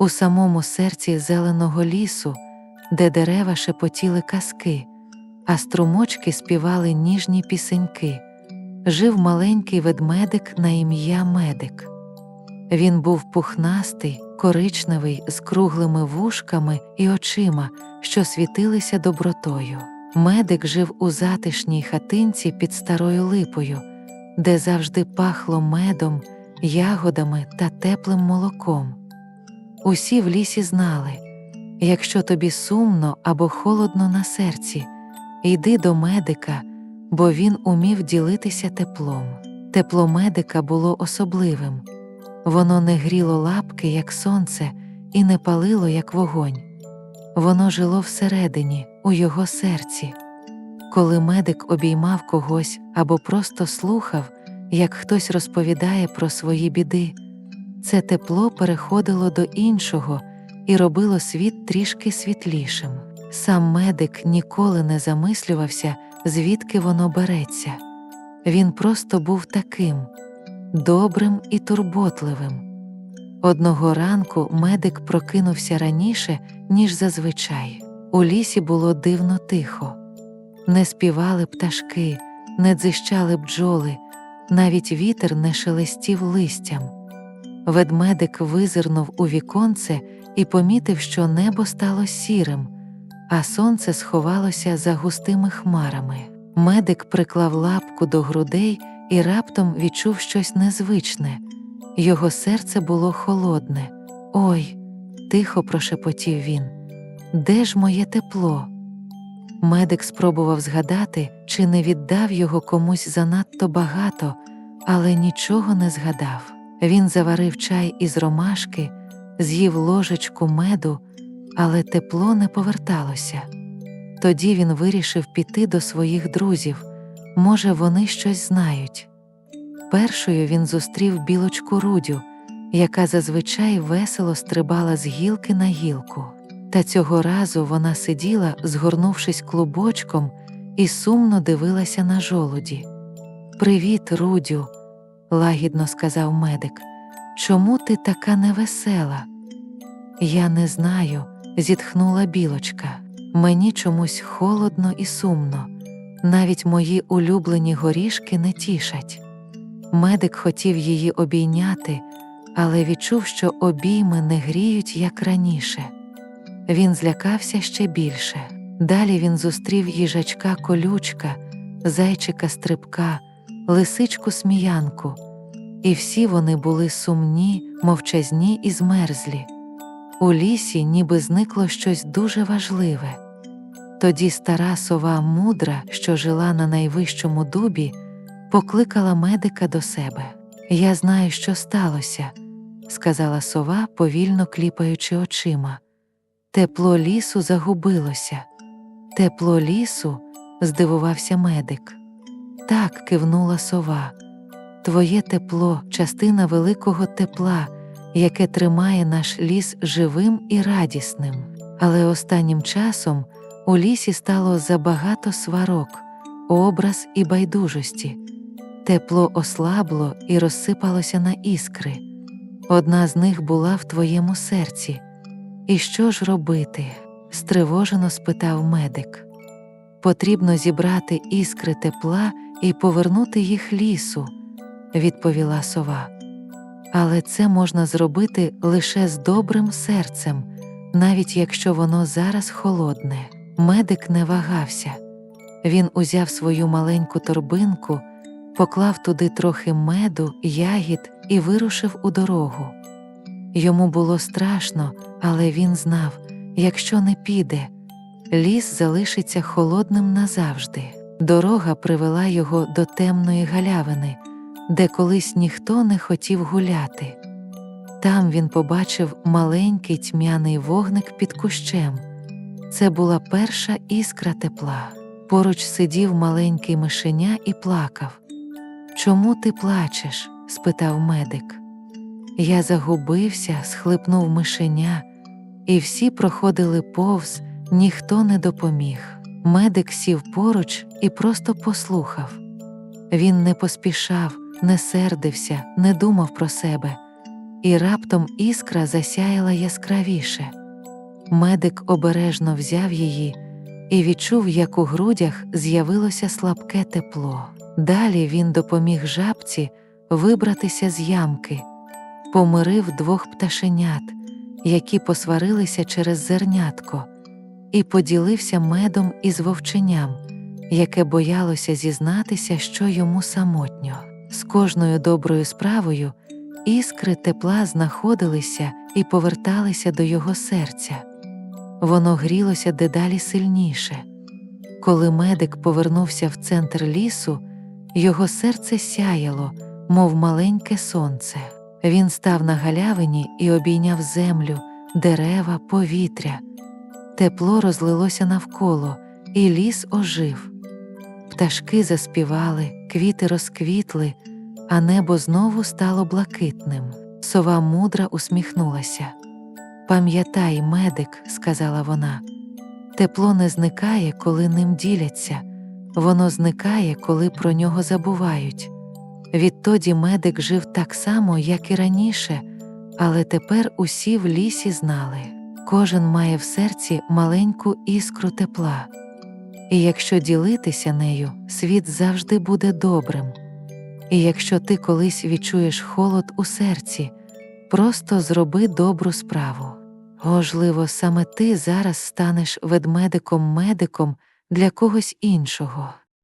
у самому серці зеленого лісу, де дерева шепотіли казки, а струмочки співали ніжні пісеньки, жив маленький ведмедик на ім'я Медик. Він був пухнастий, коричневий, з круглими вушками і очима, що світилися добротою. Медик жив у затишній хатинці під старою липою, де завжди пахло медом, ягодами та теплим молоком. Усі в лісі знали якщо тобі сумно або холодно на серці, йди до медика, бо він умів ділитися теплом. Тепло медика було особливим. Воно не гріло лапки, як сонце, і не палило, як вогонь. Воно жило всередині, у його серці. Коли медик обіймав когось або просто слухав, як хтось розповідає про свої біди, це тепло переходило до іншого і робило світ трішки світлішим. Сам медик ніколи не замислювався, звідки воно береться. Він просто був таким добрим і турботливим. Одного ранку медик прокинувся раніше, ніж зазвичай. У лісі було дивно тихо. Не співали пташки, не дзищали бджоли, навіть вітер не шелестів листям. Ведмедик визирнув у віконце і помітив, що небо стало сірим, а сонце сховалося за густими хмарами. Медик приклав лапку до грудей і раптом відчув щось незвичне. Його серце було холодне. Ой, тихо прошепотів він. Де ж моє тепло? Медик спробував згадати, чи не віддав його комусь занадто багато, але нічого не згадав. Він заварив чай із ромашки, з'їв ложечку меду, але тепло не поверталося. Тоді він вирішив піти до своїх друзів може, вони щось знають. Першою він зустрів білочку Рудю, яка зазвичай весело стрибала з гілки на гілку. Та цього разу вона сиділа, згорнувшись клубочком, і сумно дивилася на жолуді. Привіт, Рудю, лагідно сказав медик. Чому ти така невесела? Я не знаю, зітхнула білочка. Мені чомусь холодно і сумно, навіть мої улюблені горішки не тішать. Медик хотів її обійняти, але відчув, що обійми не гріють, як раніше. Він злякався ще більше. Далі він зустрів їжачка колючка, зайчика стрибка, лисичку сміянку, і всі вони були сумні, мовчазні і змерзлі. У лісі ніби зникло щось дуже важливе. Тоді стара сова мудра, що жила на найвищому дубі, покликала медика до себе. Я знаю, що сталося, сказала сова, повільно кліпаючи очима. Тепло лісу загубилося. Тепло лісу? здивувався медик. Так, кивнула сова. Твоє тепло, частина великого тепла, яке тримає наш ліс живим і радісним. Але останнім часом у лісі стало забагато сварок, образ і байдужості. Тепло ослабло і розсипалося на іскри. Одна з них була в твоєму серці. І що ж робити? стривожено спитав медик. Потрібно зібрати іскри тепла і повернути їх лісу, відповіла сова. Але це можна зробити лише з добрим серцем, навіть якщо воно зараз холодне. Медик не вагався. Він узяв свою маленьку торбинку, поклав туди трохи меду, ягід і вирушив у дорогу. Йому було страшно, але він знав якщо не піде, ліс залишиться холодним назавжди. Дорога привела його до темної галявини, де колись ніхто не хотів гуляти. Там він побачив маленький тьмяний вогник під кущем. Це була перша іскра тепла. Поруч сидів маленький мишеня і плакав. Чому ти плачеш? спитав медик. Я загубився, схлипнув мишеня, і всі проходили повз, ніхто не допоміг. Медик сів поруч і просто послухав. Він не поспішав, не сердився, не думав про себе. і раптом іскра засяяла яскравіше. Медик обережно взяв її і відчув, як у грудях з'явилося слабке тепло. Далі він допоміг жабці вибратися з ямки, помирив двох пташенят, які посварилися через зернятко, і поділився медом із вовченям, яке боялося зізнатися, що йому самотньо. З кожною доброю справою іскри тепла знаходилися і поверталися до його серця. Воно грілося дедалі сильніше. Коли медик повернувся в центр лісу, його серце сяяло, мов маленьке сонце. Він став на галявині і обійняв землю, дерева, повітря. Тепло розлилося навколо, і ліс ожив. Пташки заспівали, квіти розквітли, а небо знову стало блакитним. Сова мудра усміхнулася. Пам'ятай, медик, сказала вона, тепло не зникає, коли ним діляться, воно зникає, коли про нього забувають. Відтоді медик жив так само, як і раніше, але тепер усі в лісі знали кожен має в серці маленьку іскру тепла, і якщо ділитися нею, світ завжди буде добрим. І якщо ти колись відчуєш холод у серці, просто зроби добру справу. Можливо, саме ти зараз станеш ведмедиком-медиком для когось іншого.